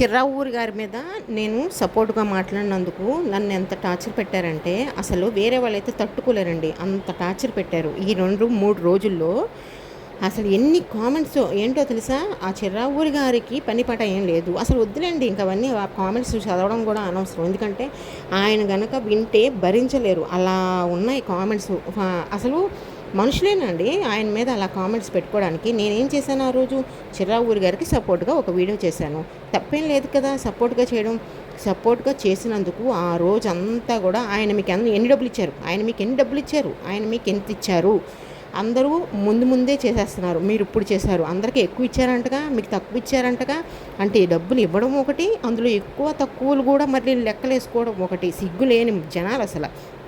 చిర్రావూరి గారి మీద నేను సపోర్ట్గా మాట్లాడినందుకు నన్ను ఎంత టార్చర్ పెట్టారంటే అసలు వేరే వాళ్ళైతే తట్టుకోలేరండి. అంత టార్చర్ పెట్టారు. ఈ రెండు మూడు రోజుల్లో అసలు ఎన్ని కామెంట్స్ ఏంటో తెలుసా? ఆ చిర్రావూరి గారికి పని పాట ఏం లేదు. అసలు వద్దులేండి ఇంకా అవన్నీ ఆ కామెంట్స్ చదవడం కూడా అనవసరం. ఎందుకంటే ఆయన గనక వింటే భరించలేరు. అలా ఉన్నాయి కామెంట్స్. అసలు మనుషులేనండి. ఆయన మీద అలా కామెంట్స్ పెట్టుకోవడానికి నేనేం చేశాను ఆ రోజు? చిర్రావూరి గారికి సపోర్ట్గా ఒక వీడియో చేశాను. తప్పేం లేదు కదా సపోర్ట్గా చేయడం. సపోర్ట్గా చేసినందుకు ఆ రోజు అంతా కూడా ఆయన మీకు ఎన్ని ఎన్ని డబ్బులు ఇచ్చారు? ఆయన మీకు ఎన్ని డబ్బులు ఇచ్చారు? ఆయన మీకు ఎంత ఇచ్చారు? అందరూ ముందు ముందే చేసేస్తున్నారు. మీరు ఇప్పుడు చేశారు. అందరికీ ఎక్కువ ఇచ్చారంటగా? మీకు తక్కువ ఇచ్చారంటగా? అంటే డబ్బులు ఇవ్వడం ఒకటి అందులో ఎక్కువ తక్కువలు కూడా మళ్ళీ లెక్కలేసుకోవడం ఒకటి. సిగ్గు లేని జనాలు అసలు.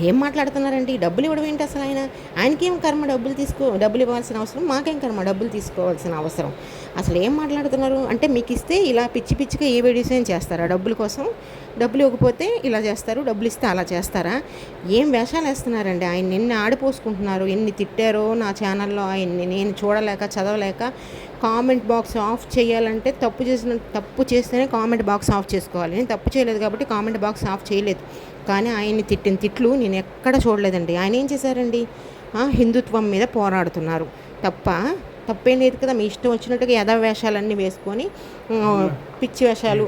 ఏం మాట్లాడుతున్నారండి? డబ్బులు ఇవ్వడం ఏంటి అసలు ఆయన? ఆయనకేం కర్మ డబ్బులు తీసుకో డబ్బులు ఇవ్వాల్సిన అవసరం? మాకేం కర్మ డబ్బులు తీసుకోవాల్సిన అవసరం? అసలు ఏం మాట్లాడుతున్నారు? అంటే మీకు ఇస్తే ఇలా పిచ్చి పిచ్చిగా ఏ వీడియోస్ చేస్తారా? డబ్బుల కోసం డబ్బులు ఇవ్వకపోతే ఇలా చేస్తారు డబ్బులు ఇస్తే అలా చేస్తారా? ఏం వేషాలు వేస్తున్నారండి? ఆయన ఎన్ని ఆడిపోసుకుంటున్నారు? ఎన్ని తిట్టారో నా ఛానల్లో? ఆయన్ని నేను చూడలేక చదవలేక కామెంట్ బాక్స్ ఆఫ్ చేయాలంటే తప్పు చేసిన తప్పు చేస్తేనే కామెంట్ బాక్స్ ఆఫ్ చేసుకోవాలి. నేను తప్పు చేయలేదు కాబట్టి కామెంట్ బాక్స్ ఆఫ్ చేయలేదు. కానీ ఆయన్ని తిట్టిన తిట్లు నేను ఎక్కడ చూడలేదండి. ఆయన ఏం చేశారండి? హిందుత్వం మీద పోరాడుతున్నారు. తప్ప? తప్పేం లేదు కదా. మీ ఇష్టం వచ్చినట్టుగా యథా వేషాలన్నీ వేసుకొని పిచ్చి వేషాలు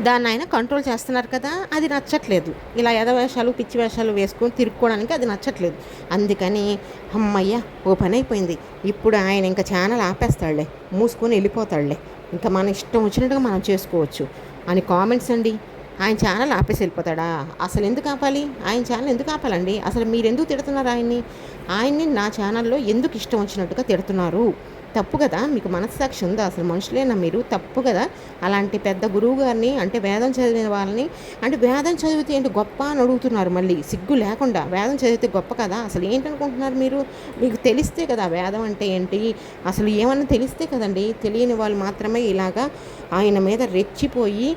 దాన్ని ఆయన కంట్రోల్ చేస్తున్నారు కదా అది నచ్చట్లేదు. ఇలా యథ పిచ్చి వేషాలు వేసుకొని తిరుక్కోవడానికి అది నచ్చట్లేదు. అందుకని అమ్మయ్య ఓ పని అయిపోయింది. ఇప్పుడు ఆయన ఇంకా ఛానల్ ఆపేస్తాడులే మూసుకొని వెళ్ళిపోతాడులే. ఇంకా మన ఇష్టం వచ్చినట్టుగా మనం చేసుకోవచ్చు. అని కామెంట్స్ అండి. ఆయన ఛానల్ ఆపేసి వెళ్ళిపోతాడా? అసలు ఎందుకు ఆపాలి? ఆయన ఛానల్ ఎందుకు ఆపాలండి? అసలు మీరు ఎందుకు తిడుతున్నారు ఆయన్ని? ఆయన్ని నా ఛానల్లో ఎందుకు ఇష్టం వచ్చినట్టుగా తిడుతున్నారు? తప్పు కదా? మీకు మనస్సాక్షి ఉందా? అసలు మనుషులేనా మీరు? తప్పు కదా? అలాంటి పెద్ద గురువు గారిని అంటే వేదం చదివిన వాళ్ళని అంటే వేదం చదివితే ఏంటి గొప్ప అని అడుగుతున్నారు మళ్ళీ. సిగ్గు లేకుండా. వేదం చదివితే గొప్ప కదా? అసలు ఏంటనుకుంటున్నారు మీరు? మీకు తెలిస్తే కదా వేదం అంటే ఏంటి? అసలు ఏమన్నా తెలిస్తే కదండి? తెలియని వాళ్ళు మాత్రమే ఇలాగా ఆయన మీద రెచ్చిపోయి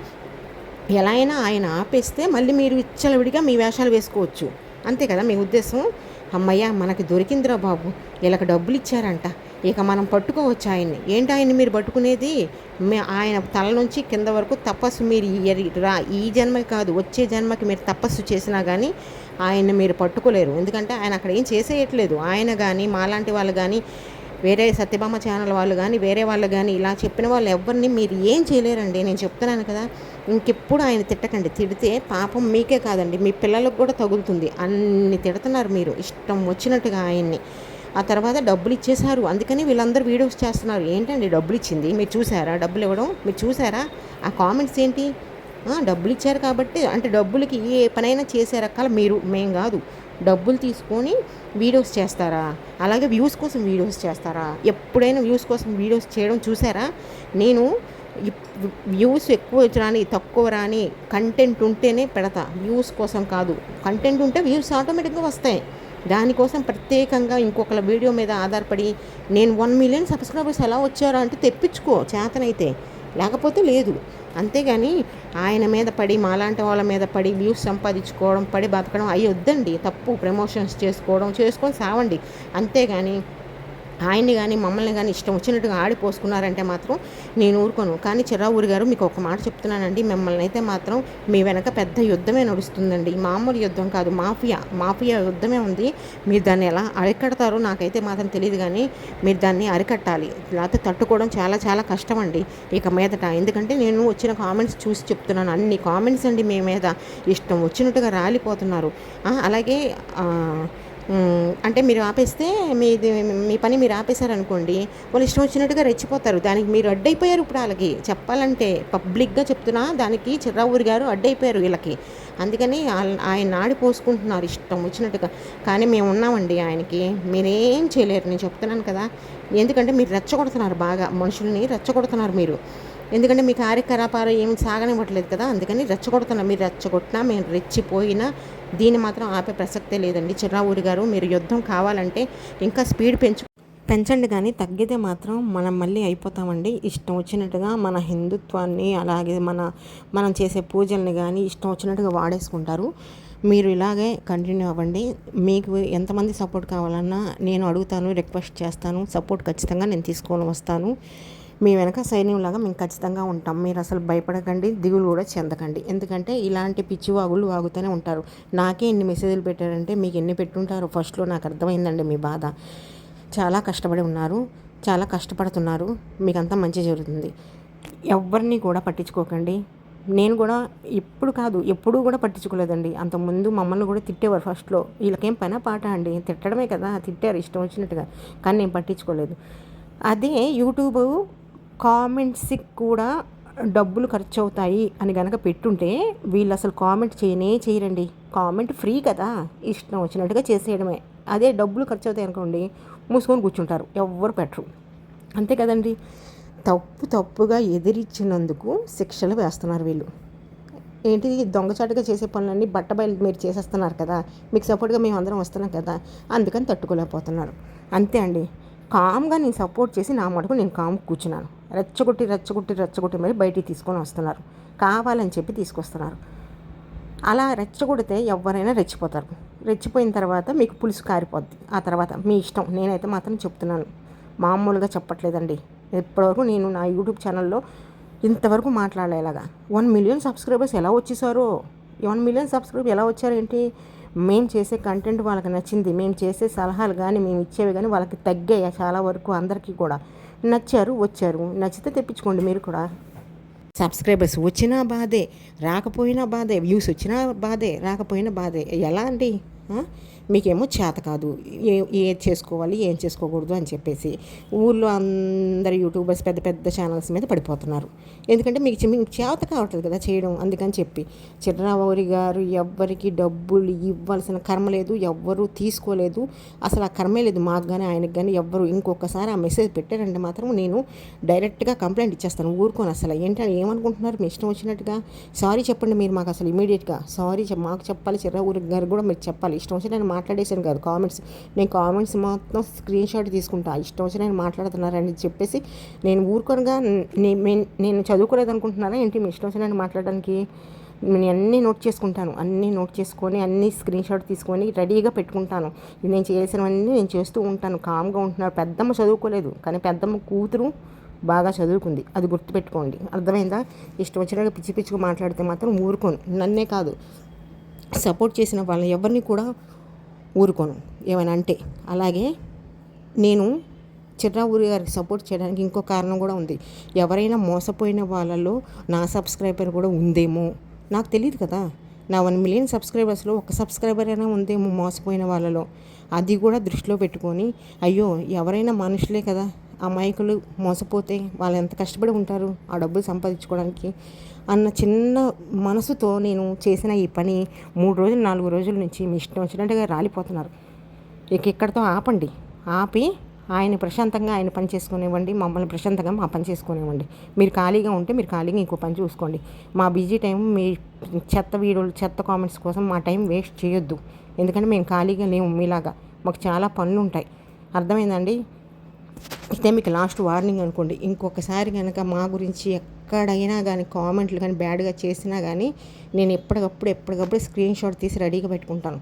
ఎలా అయినా ఆయన ఆపేస్తే మళ్ళీ మీరు ఇచ్చలవిడిగా మీ వేషాలు వేసుకోవచ్చు. అంతే కదా మీ ఉద్దేశం? అమ్మయ్య మనకి దొరికిందిరా బాబు. వీళ్ళకి డబ్బులు ఇచ్చారంట. ఇక మనం పట్టుకోవచ్చు ఆయన్ని. ఏంటి ఆయన్ని మీరు పట్టుకునేది? ఆయన తల నుంచి కింద వరకు తపస్సు మీరు ఈ- రా ఈ జన్మకి కాదు వచ్చే జన్మకి మీరు తపస్సు చేసినా కానీ ఆయన్ని మీరు పట్టుకోలేరు. ఎందుకంటే ఆయన అక్కడ ఏం చేసేయట్లేదు. ఆయన కానీ మాలాంటి వాళ్ళు కానీ వేరే సత్యభామ ఛానల్ వాళ్ళు కానీ వేరే వాళ్ళు కానీ ఇలా చెప్పిన వాళ్ళు ఎవరిని మీరు ఏం చేయలేరండి? నేను చెప్తున్నాను కదా. ఇంకెప్పుడు ఆయన తిట్టకండి. తిడితే పాపం మీకే కాదండి. మీ పిల్లలకు కూడా తగులుతుంది. అన్ని తిడుతున్నారు మీరు. ఇష్టం వచ్చినట్టుగా ఆయన్ని. ఆ తర్వాత డబ్బులు ఇచ్చేశారు. అందుకని వీళ్ళందరూ వీడియోస్ చేస్తున్నారు. ఏంటండి డబ్బులు ఇచ్చింది? మీరు చూసారా డబ్బులు ఇవ్వడం? మీరు చూసారా ఆ కామెంట్స్ ఏంటి? డబ్బులు ఇచ్చారు కాబట్టి అంటే డబ్బులకి ఏ పనైనా చేసారక్కల మీరు మేం కాదు. డబ్బులు తీసుకొని వీడియోస్ చేస్తారా? అలాగే వ్యూస్ కోసం వీడియోస్ చేస్తారా? ఎప్పుడైనా వ్యూస్ కోసం వీడియోస్ చేయడం చూసారా నేను వ్యూస్ ఎక్కువ రాని తక్కువ రాని కంటెంట్ ఉంటేనే పెడతా. వ్యూస్ కోసం కాదు. కంటెంట్ ఉంటే వ్యూస్ ఆటోమేటిక్గా వస్తాయి. దానికోసం ప్రత్యేకంగా ఇంకొకళ్ళ వీడియో మీద ఆధారపడి నేను వన్ మిలియన్ సబ్స్క్రైబర్స్ ఎలా వచ్చారా అంటే తెప్పించుకో చేతనైతే. లేకపోతే లేదు. అంతేగాని ఆయన మీద పడి మాలాంటి వాళ్ళ మీద పడి వ్యూస్ సంపాదించుకోవడం పడి బతకడం అవి వద్దండి తప్పు. ప్రమోషన్స్ చేసుకోవడం చేసుకొని సావండి. అంతేగాని ఆయన్ని కానీ మమ్మల్ని కానీ ఇష్టం వచ్చినట్టుగా ఆడిపోసుకున్నారంటే మాత్రం నేను ఊరుకోను. కానీ చిరావూరి గారు మీకు ఒక మాట చెప్తున్నానండి. మిమ్మల్ని అయితే మాత్రం మీ వెనక పెద్ద యుద్ధమే నడుస్తుందండి. మామూలు యుద్ధం కాదు మాఫియా మాఫియా యుద్ధమే ఉంది. మీరు దాన్ని ఎలా అరికడతారో నాకైతే మాత్రం తెలియదు కానీ మీరు దాన్ని అరికట్టాలి. లేకపోతే తట్టుకోవడం చాలా చాలా కష్టం అండి ఇక మీదట. ఎందుకంటే నేను వచ్చిన కామెంట్స్ చూసి చెప్తున్నాను. అన్ని కామెంట్స్ అండి మీ మీద. ఇష్టం వచ్చినట్టుగా రాలిపోతున్నారు. అలాగే అంటే మీరు ఆపేస్తే మీది మీ పని మీరు ఆపేశారనుకోండి వాళ్ళు ఇష్టం వచ్చినట్టుగా రెచ్చిపోతారు. దానికి మీరు అడ్డైపోయారు ఇప్పుడు వాళ్ళకి. చెప్పాలంటే పబ్లిక్గా చెప్తున్నా దానికి చిర్రావూరి గారు అడ్డైపోయారు వీళ్ళకి. అందుకని ఆయన ఆయన పోసుకుంటున్నారు ఇష్టం వచ్చినట్టుగా. కానీ మేము ఉన్నామండి ఆయనకి. మీరేం చేయలేరు. నేను చెప్తున్నాను కదా. ఎందుకంటే మీరు రెచ్చగొడుతున్నారు బాగా. మనుషుల్ని రెచ్చగొడుతున్నారు మీరు. ఎందుకంటే మీ కార్యకలాపాలు ఏమి సాగనివ్వట్లేదు కదా అందుకని రెచ్చగొడుతున్నా. మీరు రెచ్చగొట్టినా మేము రెచ్చిపోయినా దీన్ని మాత్రం ఆపే ప్రసక్తే లేదండి. చిర్రావూరి గారు మీరు యుద్ధం కావాలంటే ఇంకా స్పీడ్ పెంచు పెంచండి కానీ తగ్గితే మాత్రం మనం మళ్ళీ అయిపోతామండి. ఇష్టం వచ్చినట్టుగా మన హిందుత్వాన్ని అలాగే మన మనం చేసే పూజల్ని కానీ ఇష్టం వచ్చినట్టుగా వాడేసుకుంటారు. మీరు ఇలాగే కంటిన్యూ అవ్వండి. మీకు ఎంతమంది సపోర్ట్ కావాలన్నా నేను అడుగుతాను రిక్వెస్ట్ చేస్తాను. సపోర్ట్ ఖచ్చితంగా నేను తీసుకొని వస్తాను. మీ వెనక సైన్యంలాగా మేము ఖచ్చితంగా ఉంటాం. మీరు అసలు భయపడకండి దిగులు కూడా చెందకండి. ఎందుకంటే ఇలాంటి పిచ్చి వాగులు వాగుతూనే ఉంటారు. నాకే ఎన్ని మెసేజ్లు పెట్టారంటే మీకు ఎన్ని పెట్టుంటారో ఫస్ట్లో నాకు అర్థమైందండి మీ బాధ. చాలా కష్టపడి ఉన్నారు చాలా కష్టపడుతున్నారు. మీకంతా మంచి జరుగుతుంది. ఎవరిని కూడా పట్టించుకోకండి. నేను కూడా ఇప్పుడు కాదు ఎప్పుడూ కూడా పట్టించుకోలేదండి. అంతకుముందు మమ్మల్ని కూడా తిట్టేవారు ఫస్ట్లో వీళ్ళకేం పైన పాట అండి? తిట్టడమే కదా తిట్టారు ఇష్టం వచ్చినట్టుగా. కానీ నేను పట్టించుకోలేదు. అదే యూట్యూబ్ కామెంట్స్కి కూడా డబ్బులు ఖర్చు అవుతాయి అని కనుక పెట్టుంటే వీళ్ళు అసలు కామెంట్ చేయనే చేయరండి. కామెంట్ ఫ్రీ కదా. ఇష్టం వచ్చినట్టుగా చేసేయడమే. అదే డబ్బులు ఖర్చు అవుతాయి అనుకోండి మూసుకొని కూర్చుంటారు. ఎవ్వరు పెట్టరు. అంతే కదండి. తప్పు తప్పుగా ఎదిరించినందుకు శిక్షలు వేస్తున్నారు వీళ్ళు. ఏంటి దొంగచాటుగా చేసే పనులన్నీ బట్ట బయలు మీరు చేసేస్తున్నారు కదా. మీకు సపోర్ట్గా మేము అందరం వస్తున్నాం కదా. అందుకని తట్టుకోలేకపోతున్నారు. అంతే అండి. కామ్గా నేను సపోర్ట్ చేసి నా మటుకు నేను కామ్ కూర్చున్నాను. రెచ్చగొట్టి రెచ్చగొట్టి రెచ్చగొట్టి మరి బయటికి తీసుకొని వస్తున్నారు. కావాలని చెప్పి తీసుకొస్తున్నారు. అలా రెచ్చగొడితే ఎవరైనా రెచ్చిపోతారు. రెచ్చిపోయిన తర్వాత మీకు పులుసు కారిపోద్ది. ఆ తర్వాత మీ ఇష్టం. నేనైతే మాత్రం చెప్తున్నాను. మామూలుగా చెప్పట్లేదండి. ఇప్పటివరకు నేను నా యూట్యూబ్ ఛానల్లో ఇంతవరకు మాట్లాడలేలాగా. వన్ మిలియన్ సబ్స్క్రైబర్స్ ఎలా వచ్చేసారో? వన్ మిలియన్ సబ్స్క్రైబర్ ఎలా వచ్చారేంటి? మేము చేసే కంటెంట్ వాళ్ళకి నచ్చింది మేము చేసే సలహాలు కానీ మేము ఇచ్చేవి కానీ వాళ్ళకి తగ్గాయి చాలా వరకు అందరికీ కూడా. నచ్చారు వచ్చారు. నచ్చితే తెప్పించుకోండి మీరు కూడా. సబ్స్క్రైబర్స్ వచ్చినా బాధే రాకపోయినా బాధే వ్యూస్ వచ్చినా బాధే రాకపోయినా బాధే. ఎలా అండి? మీకేమో చేత కాదు. ఏ ఏది చేసుకోవాలి ఏం చేసుకోకూడదు అని చెప్పేసి ఊళ్ళో అందరు యూట్యూబర్స్ పెద్ద పెద్ద ఛానల్స్ మీద పడిపోతున్నారు. ఎందుకంటే మీకు మీకు చేత కావట్లేదు కదా చేయడం అందుకని చెప్పి. చిర్రావౌరి గారు ఎవ్వరికి డబ్బులు ఇవ్వాల్సిన కర్మ లేదు ఎవ్వరూ తీసుకోలేదు. అసలు ఆ కర్మే లేదు మాకు కానీ ఆయనకు కానీ ఎవ్వరు. ఇంకొకసారి ఆ మెసేజ్ పెట్టారంటే మాత్రం నేను డైరెక్ట్గా కంప్లైంట్ ఇచ్చేస్తాను ఊరుకొని అసలు. ఏంటంటే ఏమనుకుంటున్నారు? మీ ఇష్టం వచ్చినట్టుగా. సారీ చెప్పండి మీరు మాకు అసలు ఇమీడియట్గా సారీ మాకు చెప్పాలి చిర్రావూరి గారు కూడా మీరు చెప్పాలి. ఇష్టం వచ్చినట్టు మాట్లాడేశాను కాదు కామెంట్స్ నేను కామెంట్స్ మొత్తం స్క్రీన్ షాట్ తీసుకుంటా. ఇష్టం వచ్చి నేను మాట్లాడుతున్నారని చెప్పేసి నేను ఊరుకొనగా నేను చదువుకోలేదు అనుకుంటున్నారా ఏంటి? మీ ఇష్టం వచ్చి నేను మాట్లాడడానికి నేను అన్నీ నోట్ చేసుకుంటాను. అన్నీ నోట్ చేసుకొని అన్నీ స్క్రీన్ షాట్ తీసుకొని రెడీగా పెట్టుకుంటాను. నేను చేసినవన్నీ నేను చేస్తూ ఉంటాను. కామ్గా ఉంటున్నారు పెద్దమ్మ చదువుకోలేదు కానీ పెద్దమ్మ కూతురు బాగా చదువుకుంది. అది గుర్తుపెట్టుకోండి. అర్థమైందా? ఇష్టం వచ్చినట్టుగా పిచ్చి పిచ్చిగా మాట్లాడితే మాత్రం ఊరుకోను. నన్నే కాదు సపోర్ట్ చేసిన వాళ్ళని ఎవరిని కూడా ఊరుకోను. ఏమైనా అంటే అలాగే నేను చిర్రా ఊరి గారికి సపోర్ట్ చేయడానికి ఇంకో కారణం కూడా ఉంది. ఎవరైనా మోసపోయిన వాళ్ళలో నా సబ్స్క్రైబర్ కూడా ఉందేమో? నాకు తెలియదు కదా. నా వన్ మిలియన్ సబ్స్క్రైబర్స్లో ఒక సబ్స్క్రైబర్ అయినా ఉందేమో మోసపోయిన వాళ్ళలో? అది కూడా దృష్టిలో పెట్టుకొని అయ్యో ఎవరైనా మనుషులే కదా. అమాయకులు మోసపోతే వాళ్ళు ఎంత కష్టపడి ఉంటారు ఆ డబ్బులు సంపాదించుకోవడానికి అన్న చిన్న మనసుతో నేను చేసిన ఈ పని మూడు రోజులు నాలుగు రోజుల నుంచి మీ ఇష్టం వచ్చినట్టుగా రాలిపోతున్నారు. ఇక ఇక్కడితో ఆపండి. ఆపి ఆయన ప్రశాంతంగా ఆయన పని చేసుకునేవ్వండి. మమ్మల్ని ప్రశాంతంగా మా పని చేసుకునేవ్వండి. మీరు ఖాళీగా ఉంటే మీరు ఖాళీగా ఇంకో పని చూసుకోండి. మా బిజీ టైం మీ చెత్త వీడియోలు చెత్త కామెంట్స్ కోసం మా టైం వేస్ట్ చేయొద్దు. ఎందుకంటే మేము ఖాళీగా లేము మీలాగా. మాకు చాలా పనులు ఉంటాయి అర్థమైందండి ఇదే మీకు లాస్ట్ వార్నింగ్ అనుకోండి. ఇంకొకసారి కనుక మా గురించి ఎక్కడైనా కానీ కామెంట్లు కానీ బ్యాడ్గా చేసినా కానీ నేను ఎప్పటికప్పుడు ఎప్పటికప్పుడు స్క్రీన్ షాట్ తీసి రెడీగా పెట్టుకుంటాను.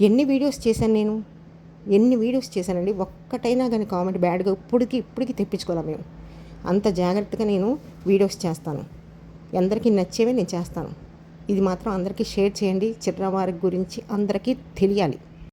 ఎన్ని వీడియోస్ చేశాను నేను? ఎన్ని వీడియోస్ చేశానండి? ఒక్కటైనా కానీ కామెంట్ బ్యాడ్గా ఇప్పటికి ఇప్పటికి తెప్పించుకోవాలి మేము. అంత జాగ్రత్తగా నేను వీడియోస్ చేస్తాను. అందరికీ నచ్చేవే నేను చేస్తాను. ఇది మాత్రం అందరికీ షేర్ చేయండి. చిత్రవారి గురించి అందరికీ తెలియాలి.